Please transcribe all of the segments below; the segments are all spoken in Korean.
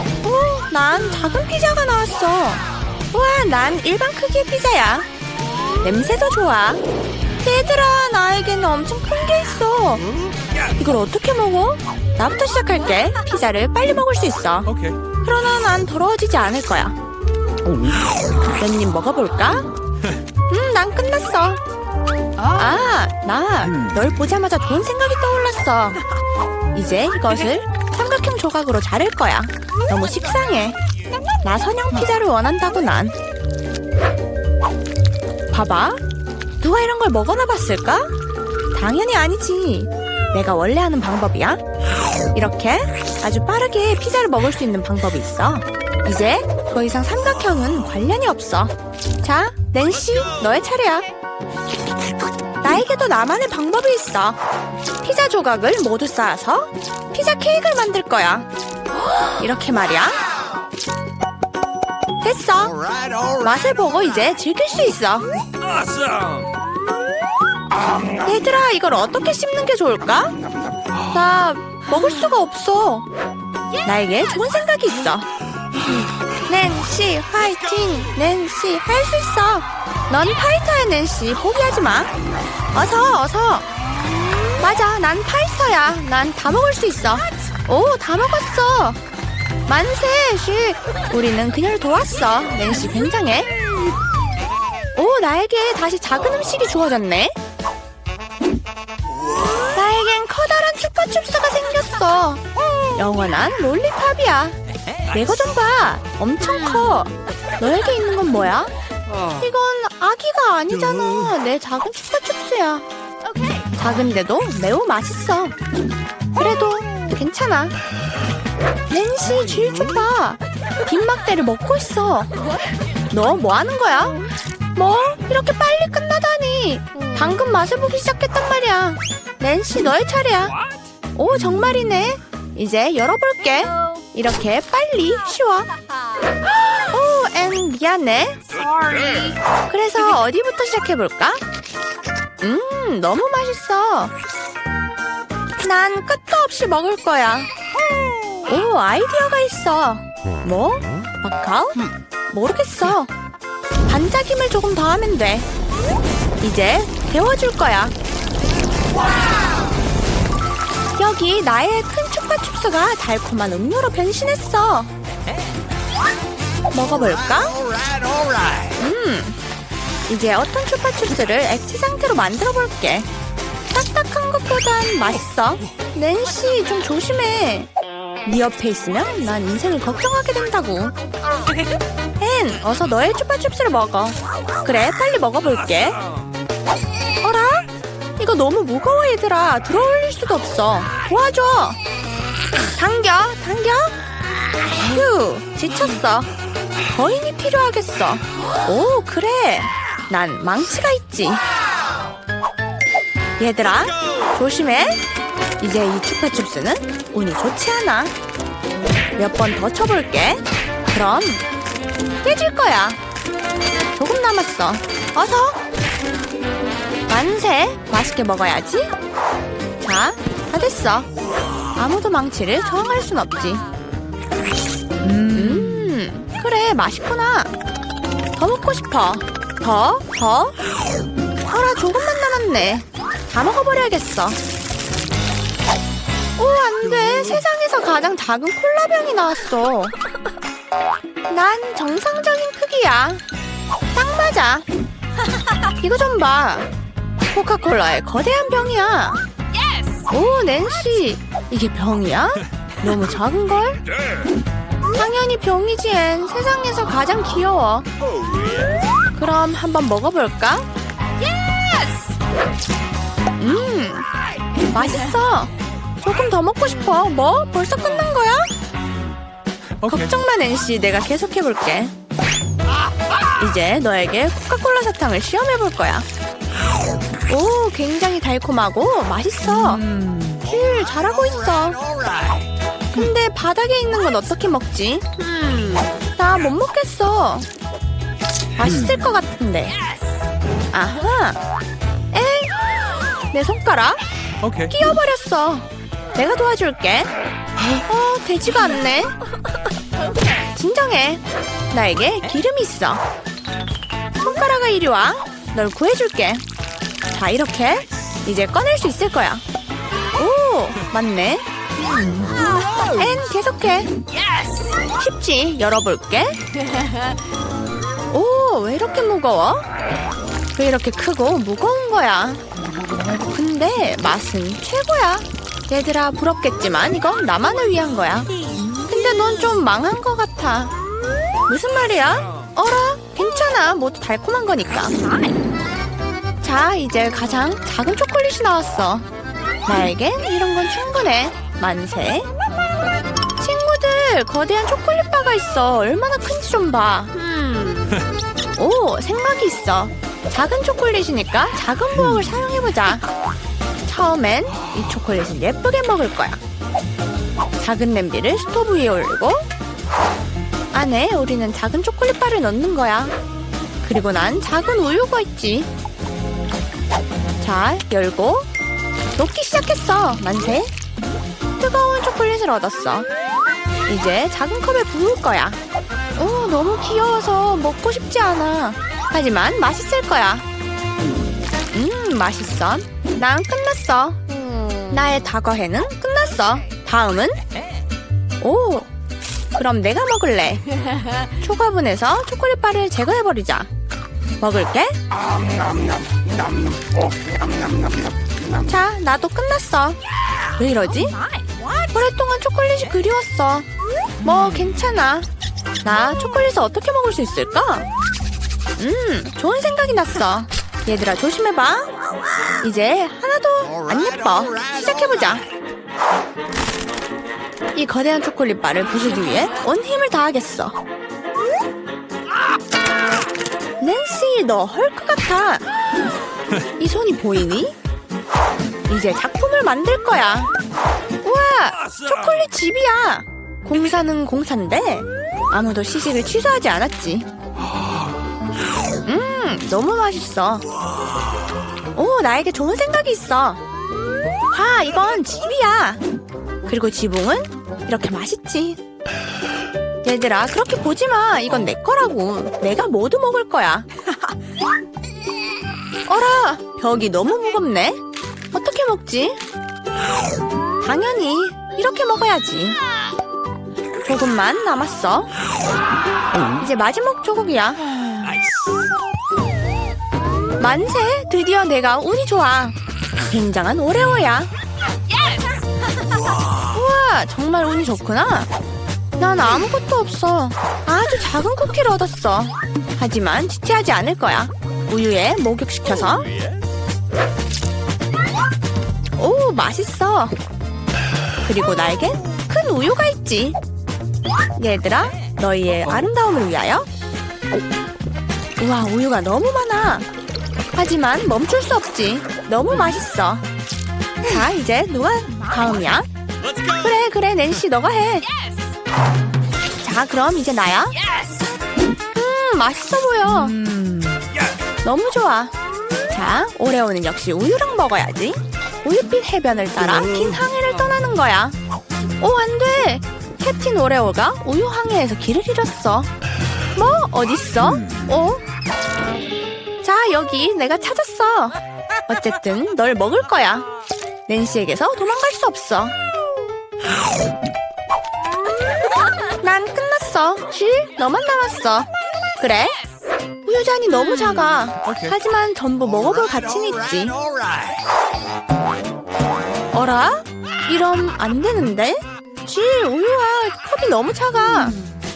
오, 난 작은 피자가 나왔어. 우와, 난 일반 크기의 피자야. 냄새도 좋아. 얘들아, 나에게는 엄청 큰 게 있어. 이걸 어떻게 먹어? 나부터 시작할게. 피자를 빨리 먹을 수 있어. 그러나 난 더러워지지 않을 거야. 몇입 먹어볼까? 음, 난 끝났어. 아, 나 널 보자마자 좋은 생각이 떠올랐어. 이제 이것을 조각으로 자를 거야. 너무 식상해. 나 선형 피자를 원한다고 난. 봐봐. 누가 이런 걸 먹어나 봤을까? 당연히 아니지. 내가 원래 하는 방법이야. 이렇게 아주 빠르게 피자를 먹을 수 있는 방법이 있어. 이제 더 이상 삼각형은 관련이 없어. 자, 낸시, 너의 차례야. 나에게도 나만의 방법이 있어. 피자 조각을 모두 쌓아서 피자 케이크를 만들 거야. 이렇게 말이야. 됐어. 맛을 보고 이제 즐길 수 있어. 얘들아, 이걸 어떻게 씹는 게 좋을까? 나 먹을 수가 없어. 나에게 좋은 생각이 있어. 낸시, 화이팅! 낸시, 할 수 있어. 넌 파이터야, 낸시. 포기하지 마. 어서, 어서. 맞아, 난 파이터야. 난 다 먹을 수 있어. 오, 다 먹었어. 만세, 쉿. 우리는 그녀를 도왔어. 낸시 굉장해. 오, 나에게 다시 작은 음식이 주어졌네. 나에겐 커다란 추파춥스가 생겼어. 영원한 롤리팝이야. 내거 좀 봐. 엄청 커. 너에게 있는 건 뭐야? 이건 아기가 아니잖아. 내 작은 추파춥스야. 작은데도 매우 맛있어. 그래도 괜찮아. 낸시 쥐좀 봐. 빈막대를 먹고 있어. 너 뭐 하는 거야? 뭐? 이렇게 빨리 끝나다니. 방금 맛을 보기 시작했단 말이야. 낸시 너의 차례야. 오 정말이네. 이제 열어볼게. 이렇게 빨리 쉬워. 오, 앤 미안해. 그래서 어디부터 시작해볼까? 음, 너무 맛있어. 난 끝도 없이 먹을 거야. 오, 아이디어가 있어. 뭐? 마카오? 모르겠어. 반짝임을 조금 더 하면 돼. 이제 데워줄 거야. 여기 나의 큰 추파춥스가 달콤한 음료로 변신했어. 먹어볼까? 음, 이제 어떤 추파춥스를 액체 상태로 만들어 볼게. 딱딱한 것보단 맛있어. 낸시 좀 조심해. 네 옆에 있으면 난 인생을 걱정하게 된다고. 앤, 어서 너의 추파춥스를 먹어. 그래, 빨리 먹어볼게. 어라? 이거 너무 무거워 얘들아. 들어올릴 수도 없어. 도와줘. 당겨, 당겨. 휴, 지쳤어. 거인이 필요하겠어. 오, 그래. 난 망치가 있지. 얘들아, 조심해. 이제 이 추파춥스는 운이 좋지 않아. 몇 번 더 쳐볼게. 그럼 깨질 거야. 조금 남았어. 어서. 만세. 맛있게 먹어야지. 자, 다 됐어. 아무도 망치를 저항할 순 없지. 음, 맛있구나. 더 먹고 싶어. 더, 더. 어라, 조금만 남았네. 다 먹어버려야겠어. 오, 안 돼. 세상에서 가장 작은 콜라병이 나왔어. 난 정상적인 크기야. 딱 맞아. 이거 좀 봐. 코카콜라의 거대한 병이야. 오, 낸시. 이게 병이야? 너무 작은걸? 당연히 병이지, 앤. 세상에서 가장 귀여워. 그럼 한번 먹어볼까? 음, 맛있어. 조금 더 먹고 싶어. 뭐? 벌써 끝난 거야? 걱정 마, 낸시. 내가 계속 해볼게. 이제 너에게 코카콜라 사탕을 시험해볼 거야. 오, 굉장히 달콤하고 맛있어. 힐, 잘하고 있어. 근데 바닥에 있는 건 어떻게 먹지? 나못 먹겠어. 맛있을 것 같은데. 아하. 엥? 내 손가락 Okay. 끼어버렸어. 내가 도와줄게. 어, 되지가 않네. 진정해. 나에게 기름이 있어. 손가락아 이리 와. 널 구해줄게. 자, 이렇게 이제 꺼낼 수 있을 거야. 오, 맞네. 앤 계속해. 쉽지. 열어볼게. 오, 왜 이렇게 무거워? 왜 이렇게 크고 무거운 거야? 근데 맛은 최고야. 얘들아 부럽겠지만 이건 나만을 위한 거야. 근데 넌 좀 망한 것 같아. 무슨 말이야? 어라, 괜찮아. 모두 달콤한 거니까. 자, 이제 가장 작은 초콜릿이 나왔어. 나에겐 이런 건 충분해. 만세. 친구들, 거대한 초콜릿 바가 있어. 얼마나 큰지 좀 봐. 오, 생각이 있어. 작은 초콜릿이니까 작은 부엌을 사용해보자. 처음엔 이 초콜릿을 예쁘게 먹을 거야. 작은 냄비를 스토브 위에 올리고 안에 우리는 작은 초콜릿 바를 넣는 거야. 그리고 난 작은 우유가 있지. 자, 열고 녹기 시작했어. 만세. 뜨거운 초콜릿을 얻었어. 이제 작은 컵에 부을 거야. 오, 너무 귀여워서 먹고 싶지 않아. 하지만 맛있을 거야. 음, 맛있어. 난 끝났어. 나의 다과회는 끝났어. 다음은? 오, 그럼 내가 먹을래. 초과분해서 초콜릿바를 제거해버리자. 먹을게. 자, 나도 끝났어. 왜 이러지? 오랫동안 초콜릿이 그리웠어. 뭐, 괜찮아. 나 초콜릿을 어떻게 먹을 수 있을까? 음, 좋은 생각이 났어. 얘들아, 조심해봐. 이제 하나도 안 예뻐. 시작해보자. 이 거대한 초콜릿 바를 부수기 위해 온 힘을 다하겠어. 낸시, 너 헐크 같아. 이 손이 보이니? 이제 작품을 만들 거야. 초콜릿 집이야. 공사는 공사인데 아무도 시식을 취소하지 않았지. 음, 너무 맛있어. 오, 나에게 좋은 생각이 있어. 봐, 이건 집이야. 그리고 지붕은 이렇게 맛있지. 얘들아, 그렇게 보지 마. 이건 내 거라고. 내가 모두 먹을 거야. 어라, 벽이 너무 무겁네. 어떻게 먹지? 당연히 이렇게 먹어야지. 조금만 남았어. 이제 마지막 조각이야. 만세! 드디어 내가 운이 좋아. 굉장한 오레오야. 우와, 정말 운이 좋구나. 난 아무것도 없어. 아주 작은 쿠키를 얻었어. 하지만 지체하지 않을 거야. 우유에 목욕시켜서. 오, 맛있어. 그리고 나에겐 큰 우유가 있지. 얘들아, 너희의 아름다움을 위하여. 우와, 우유가 너무 많아. 하지만 멈출 수 없지. 너무 맛있어. 자, 이제 누가 다음이야? 그래, 그래, 낸시, 너가 해. 자, 그럼 이제 나야. 음, 맛있어 보여. 너무 좋아. 자, 오레오는 역시 우유랑 먹어야지. 우유빛 해변을 따라 긴 항해를 떠 나는 거야. 오, 안 돼! 캡틴 오레오가 우유 항해에서 길을 잃었어. 뭐? 어딨어? 어? 자, 여기 내가 찾았어. 어쨌든 널 먹을 거야. 낸시에게서 도망갈 수 없어. 난 끝났어. 실, 너만 남았어. 그래? 우유잔이 너무 작아. 하지만 전부 먹어볼 가치는 있지. 어라? 이럼 안 되는데? 질, 우유와 컵이 너무 작아.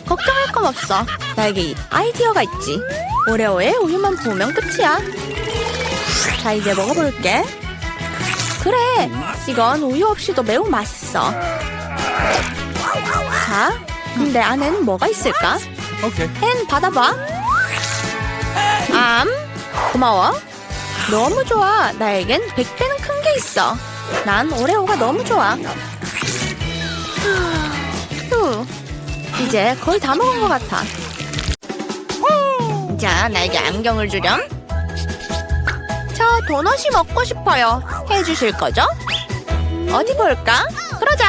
걱정할 건 없어. 나에게 이 아이디어가 있지. 오레오에 우유만 부으면 끝이야. 자, 이제 먹어볼게. 그래, 이건 우유 없이도 매우 맛있어. 자, 근데 안엔 뭐가 있을까? Okay. 앤 받아봐. 암, 고마워. 너무 좋아. 나에겐 100배는 큰 게 있어. 난 오레오가 너무 좋아. 휴, 이제 거의 다 먹은 것 같아. 자, 나에게 안경을 주렴. 저 도넛이 먹고 싶어요. 해주실 거죠? 어디 볼까? 그러자.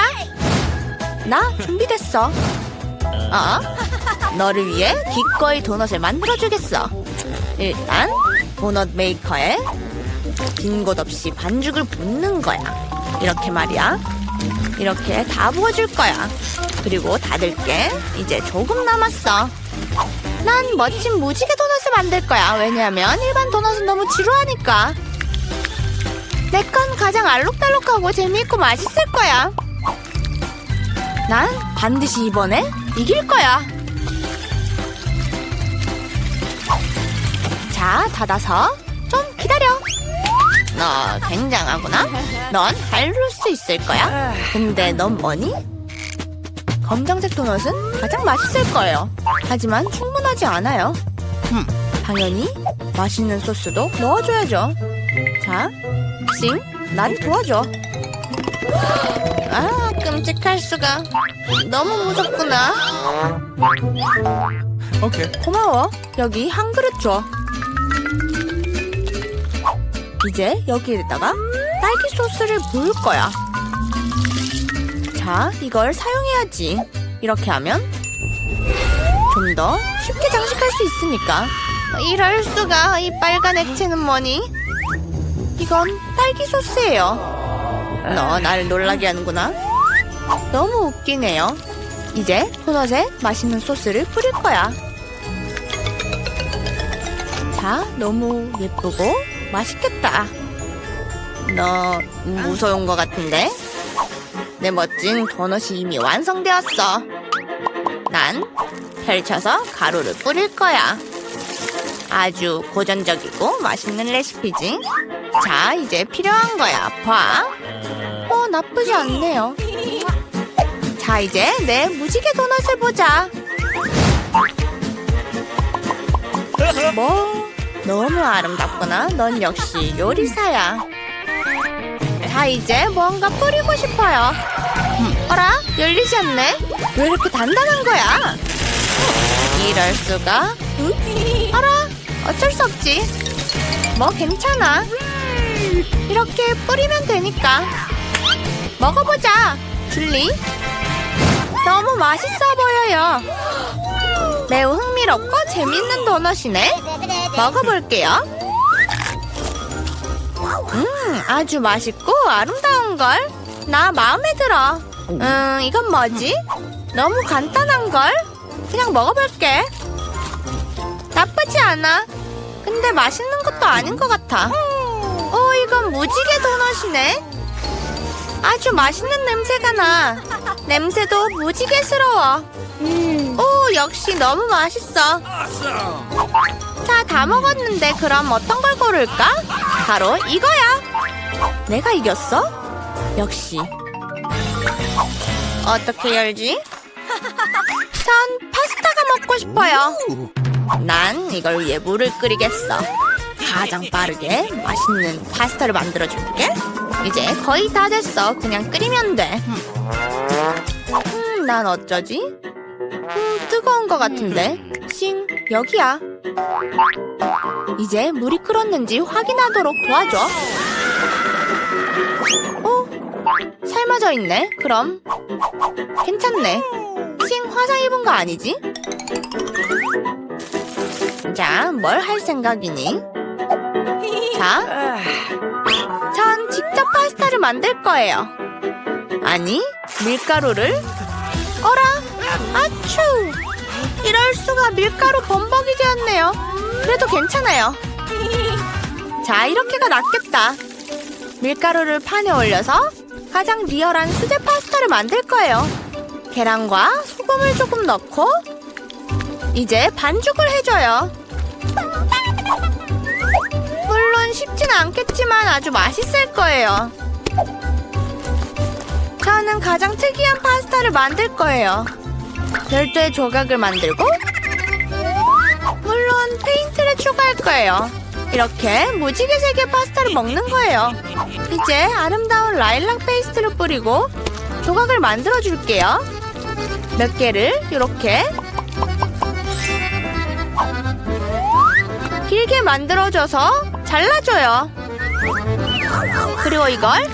나 준비됐어. 어? 너를 위해 기꺼이 도넛을 만들어주겠어. 일단 도넛 메이커에 빈 곳 없이 반죽을 붓는 거야. 이렇게 말이야. 이렇게 다 부어줄 거야. 그리고 닫을게. 이제 조금 남았어. 난 멋진 무지개 도넛을 만들 거야. 왜냐면 일반 도넛은 너무 지루하니까. 내 건 가장 알록달록하고 재미있고 맛있을 거야. 난 반드시 이번에 이길 거야. 자, 닫아서. 너 굉장하구나. 넌 밟을 수 있을 거야. 근데 넌 뭐니? 검정색 도넛은 가장 맛있을 거예요. 하지만 충분하지 않아요. 음, 당연히 맛있는 소스도 넣어줘야죠. 자, 싱, 난 도와줘. 아, 끔찍할 수가. 너무 무섭구나. Okay. 고마워. 여기 한 그릇 줘. 이제 여기에다가 딸기 소스를 부을 거야. 자, 이걸 사용해야지. 이렇게 하면 좀 더 쉽게 장식할 수 있으니까. 이럴 수가. 이 빨간 액체는 뭐니? 이건 딸기 소스예요. 너날 놀라게 하는구나. 너무 웃기네요. 이제 도넛에 맛있는 소스를 뿌릴 거야. 자, 너무 예쁘고 맛있겠다. 너 무서운 것 같은데? 내 멋진 도넛이 이미 완성되었어. 난 펼쳐서 가루를 뿌릴 거야. 아주 고전적이고 맛있는 레시피지. 자, 이제 필요한 거야. 봐. 어, 나쁘지 않네요. 자, 이제 내 무지개 도넛을 보자. 뭐, 너무 아름답구나. 넌 역시 요리사야. 자, 이제 뭔가 뿌리고 싶어요. 음, 어라? 열리지 않네? 왜 이렇게 단단한 거야? 이럴 수가? 응? 어라? 어쩔 수 없지. 뭐 괜찮아. 이렇게 뿌리면 되니까. 먹어보자, 줄리. 너무 맛있어 보여요. 매우 흥미롭고 재밌는 도넛이네. 먹어볼게요. 음, 아주 맛있고 아름다운 걸. 나 마음에 들어. 음, 이건 뭐지? 너무 간단한 걸. 그냥 먹어볼게. 나쁘지 않아. 근데 맛있는 것도 아닌 것 같아. 어, 이건 무지개 도넛이네. 아주 맛있는 냄새가 나. 냄새도 무지개스러워. 오, 역시 너무 맛있어. 자, 다 먹었는데 그럼 어떤 걸 고를까? 바로 이거야. 내가 이겼어? 역시. 어떻게 열지? 전 파스타가 먹고 싶어요. 난 이걸 위해 물을 끓이겠어. 가장 빠르게 맛있는 파스타를 만들어줄게. 이제 거의 다 됐어. 그냥 끓이면 돼. 음, 난 어쩌지? 음, 뜨거운 것 같은데. 싱, 여기야. 이제 물이 끓었는지 확인하도록 도와줘. 어? 삶아져 있네. 그럼 괜찮네. 싱 화상 입은 거 아니지? 자, 뭘 할 생각이니? 자, 전 직접 파스타를 만들 거예요. 아니, 밀가루를 어라? 아추! 이럴 수가 밀가루 범벅이 되었네요. 그래도 괜찮아요. 자, 이렇게가 낫겠다. 밀가루를 판에 올려서 가장 리얼한 수제 파스타를 만들 거예요. 계란과 소금을 조금 넣고 이제 반죽을 해줘요. 물론 쉽지는 않겠지만 아주 맛있을 거예요. 저는 가장 특이한 파스타를 만들 거예요. 별도의 조각을 만들고 물론 페인트를 추가할 거예요. 이렇게 무지개 색의 파스타를 먹는 거예요. 이제 아름다운 라일락 페이스트를 뿌리고 조각을 만들어 줄게요. 몇 개를 이렇게 길게 만들어줘서 잘라줘요. 그리고 이걸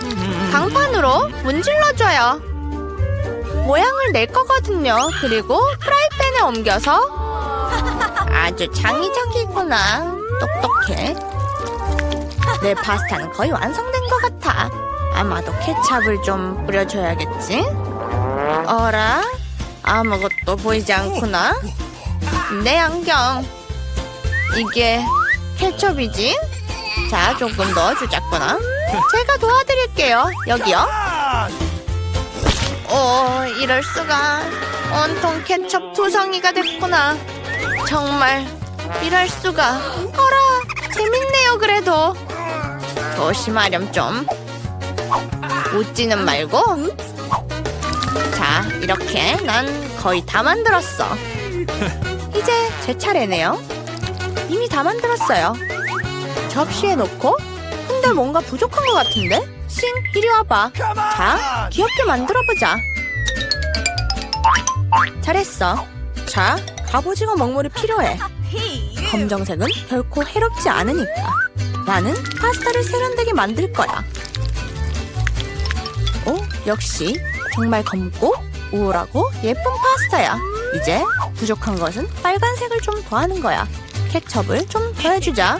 강판으로 문질러줘요. 모양을 낼 거거든요. 그리고 프라이팬에 옮겨서 아주 창의적이구나. 똑똑해. 내 파스타는 거의 완성된 것 같아. 아마도 케찹을 좀 뿌려줘야겠지? 어라? 아무것도 보이지 않구나. 내 안경. 이게 케첩이지? 자, 조금 넣어주자꾸나. 제가 도와드릴게요. 여기요. 오, 이럴 수가. 온통 케첩 투성이가 됐구나. 정말 이럴 수가. 어라, 재밌네요, 그래도. 조심하렴 좀. 웃지는 말고. 자, 이렇게 난 거의 다 만들었어. 이제 제 차례네요. 이미 다 만들었어요. 접시에 놓고 근데 뭔가 부족한 것 같은데? 싱, 이리 와봐. 자, 귀엽게 만들어보자. 잘했어. 자, 갑오징어 먹물이 필요해. 검정색은 결코 해롭지 않으니까. 나는 파스타를 세련되게 만들 거야. 오, 역시 정말 검고 우울하고 예쁜 파스타야. 이제 부족한 것은 빨간색을 좀 더하는 거야. 케첩을 좀 더해주자.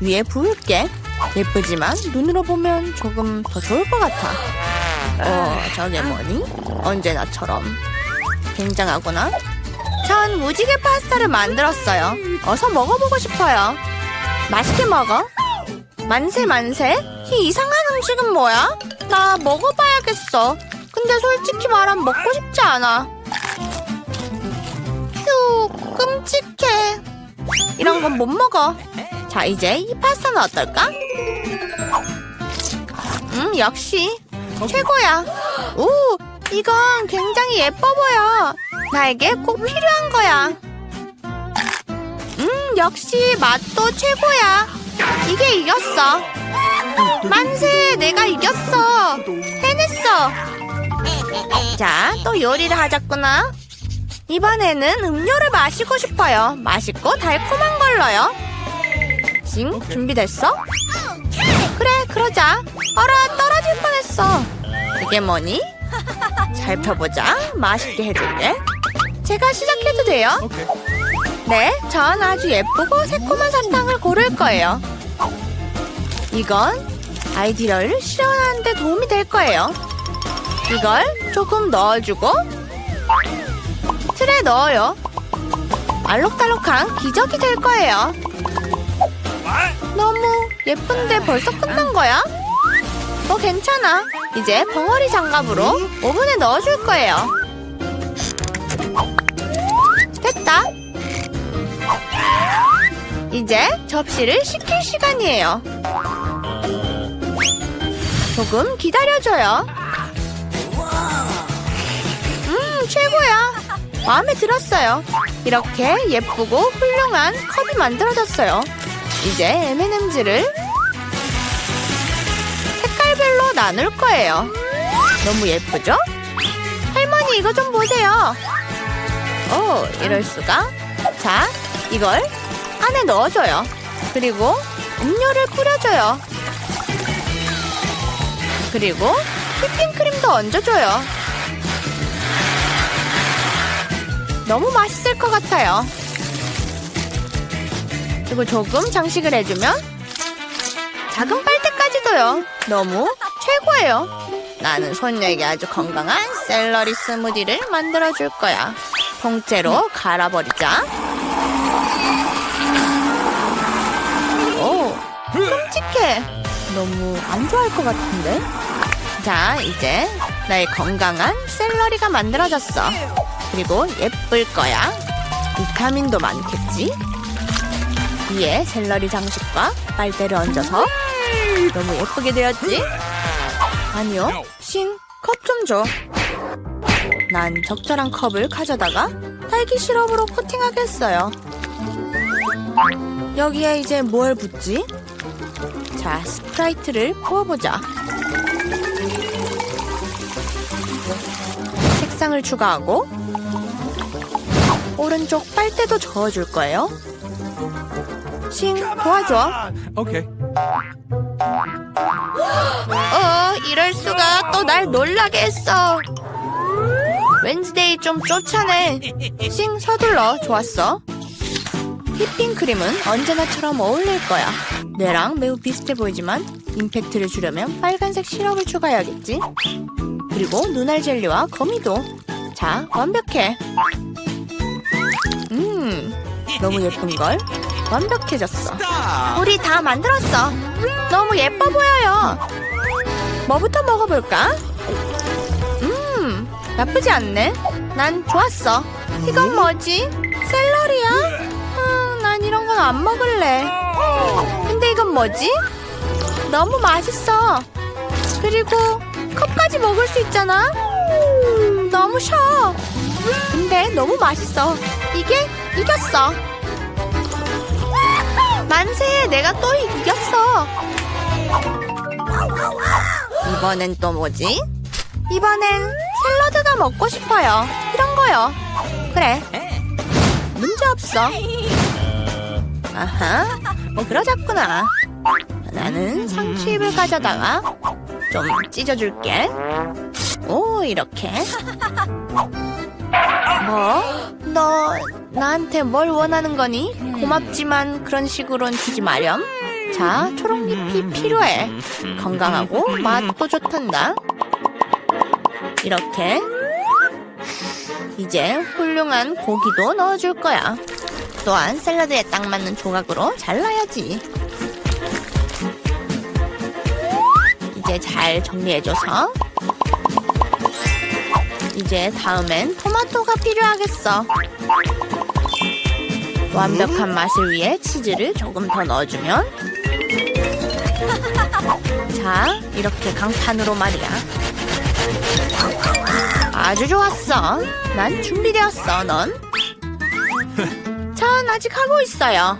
위에 부을게. 예쁘지만 눈으로 보면 조금 더 좋을 것 같아. 어, 저게 뭐니? 언제나처럼. 굉장하구나. 전 무지개 파스타를 만들었어요. 어서 먹어보고 싶어요. 맛있게 먹어. 만세 만세? 이 이상한 음식은 뭐야? 나 먹어봐야겠어. 근데 솔직히 말하면 먹고 싶지 않아. 휴, 끔찍해. 이런 건 못 먹어. 자, 이제 이 파스타는 어떨까? 음, 역시 최고야. 오, 이건 굉장히 예뻐 보여. 나에게 꼭 필요한 거야. 음, 역시 맛도 최고야. 이게 이겼어. 만세, 내가 이겼어. 해냈어. 자, 또 요리를 하자꾸나. 이번에는 음료를 마시고 싶어요. 맛있고 달콤한 걸로요. 징, 준비됐어? 그래, 그러자. 어라, 떨어질 뻔했어. 이게 뭐니? 살펴보자. 맛있게 해줄게. 제가 시작해도 돼요? 네, 전 아주 예쁘고 새콤한 사탕을 고를 거예요. 이건 아이디어를 실현하는 데 도움이 될 거예요. 이걸 조금 넣어주고 틀에 넣어요. 알록달록한 기적이 될 거예요. 너무 예쁜데 벌써 끝난 거야? 뭐 괜찮아. 이제 벙어리 장갑으로 오븐에 넣어줄 거예요. 됐다. 이제 접시를 식힐 시간이에요. 조금 기다려줘요. 음, 최고야. 마음에 들었어요. 이렇게 예쁘고 훌륭한 컵이 만들어졌어요. 이제 M&M즈를 색깔별로 나눌 거예요. 너무 예쁘죠? 할머니 이거 좀 보세요. 오, 이럴 수가. 자, 이걸 안에 넣어줘요. 그리고 음료를 뿌려줘요. 그리고 휘핑크림도 얹어줘요. 너무 맛있을 것 같아요. 그리고 조금 장식을 해주면 작은 빨대까지도요. 너무 최고예요. 나는 손녀에게 아주 건강한 샐러리 스무디를 만들어줄 거야. 통째로 갈아버리자. 오, 끔찍해. 너무 안 좋아할 것 같은데? 자, 이제 나의 건강한 샐러리가 만들어졌어. 그리고 예쁠 거야. 비타민도 많겠지? 위에 샐러리 장식과 빨대를 얹어서 너무 예쁘게 되었지? 아니요, 싱, 컵 좀 줘. 난 적절한 컵을 가져다가 딸기 시럽으로 코팅하겠어요. 여기에 이제 뭘 붓지? 자, 스프라이트를 부어보자. 색상을 추가하고 오른쪽 빨대도 저어줄 거예요. 싱, 도와줘. Okay. 어, 이럴 수가 또 날 놀라게 했어. 웬즈데이 좀 쫓아내. 싱 서둘러. 좋았어. 휘핑크림은 언제나처럼 어울릴 거야. 뇌랑 매우 비슷해 보이지만 임팩트를 주려면 빨간색 시럽을 추가해야겠지. 그리고 눈알 젤리와 거미도. 자, 완벽해. 음, 너무 예쁜걸? 완벽해졌어. 우리 다 만들었어. 너무 예뻐 보여요. 뭐부터 먹어볼까? 음, 나쁘지 않네. 난 좋았어. 이건 뭐지? 샐러리야? 음, 난 이런 건 안 먹을래. 근데 이건 뭐지? 너무 맛있어. 그리고 컵까지 먹을 수 있잖아. 너무 셔. 근데 너무 맛있어. 이게 이겼어. 만세, 내가 또 이겼어. 이번엔 또 뭐지? 이번엔 샐러드가 먹고 싶어요. 이런 거요. 그래. 문제 없어. 아하, 뭐 그러자꾸나. 나는 상추잎을 가져다가 좀 찢어줄게. 오, 이렇게. 뭐? 너 나한테 뭘 원하는 거니? 고맙지만 그런 식으로는 주지 마렴. 자, 초록잎이 필요해. 건강하고 맛도 좋단다. 이렇게. 이제 훌륭한 고기도 넣어줄 거야. 또한 샐러드에 딱 맞는 조각으로 잘라야지. 이제 잘 정리해줘서 이제 다음엔 토마토가 필요하겠어. 완벽한 맛을 위해 치즈를 조금 더 넣어주면 자, 이렇게 강판으로 말이야. 아주 좋았어. 난 준비되었어, 넌. 전 아직 하고 있어요.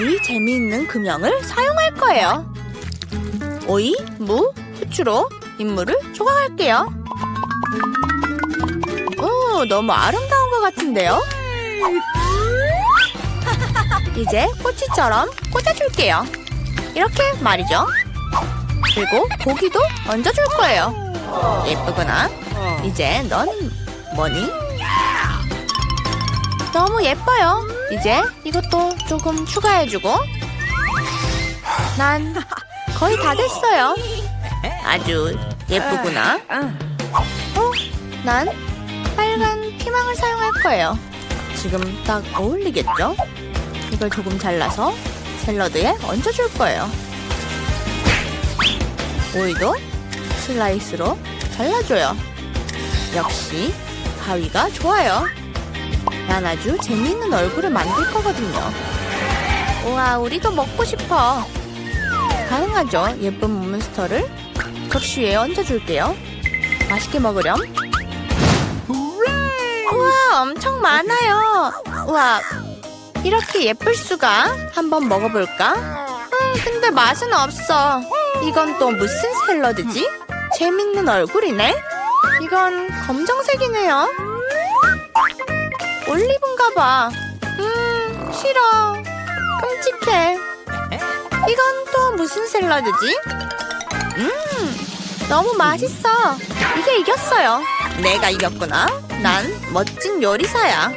이 재미있는 금형을 사용할 거예요. 오이, 무, 후추로 인물을 조각할게요. 오, 너무 아름다운 것 같은데요? 이제 꼬치처럼 꽂아줄게요. 이렇게 말이죠. 그리고 고기도 얹어줄 거예요. 예쁘구나. 이제 넌 뭐니? 너무 예뻐요. 이제 이것도 조금 추가해주고. 난 거의 다 됐어요. 아주 예쁘구나. 어? 난 빨간 피망을 사용할 거예요. 지금 딱 어울리겠죠? 이걸 조금 잘라서 샐러드에 얹어줄 거예요. 오이도 슬라이스로 잘라줘요. 역시 가위가 좋아요. 난 아주 재미있는 얼굴을 만들 거거든요. 우와, 우리도 먹고 싶어. 가능하죠? 예쁜 몬스터를 접시 위에 얹어줄게요. 맛있게 먹으렴. 우와, 엄청 많아요. 우와, 이렇게 예쁠 수가? 한번 먹어볼까? 음, 근데 맛은 없어. 이건 또 무슨 샐러드지? 재밌는 얼굴이네? 이건 검정색이네요. 올리브인가 봐. 음, 싫어. 끔찍해. 이건 또 무슨 샐러드지? 음, 너무 맛있어. 이게 이겼어요. 내가 이겼구나. 난 멋진 요리사야.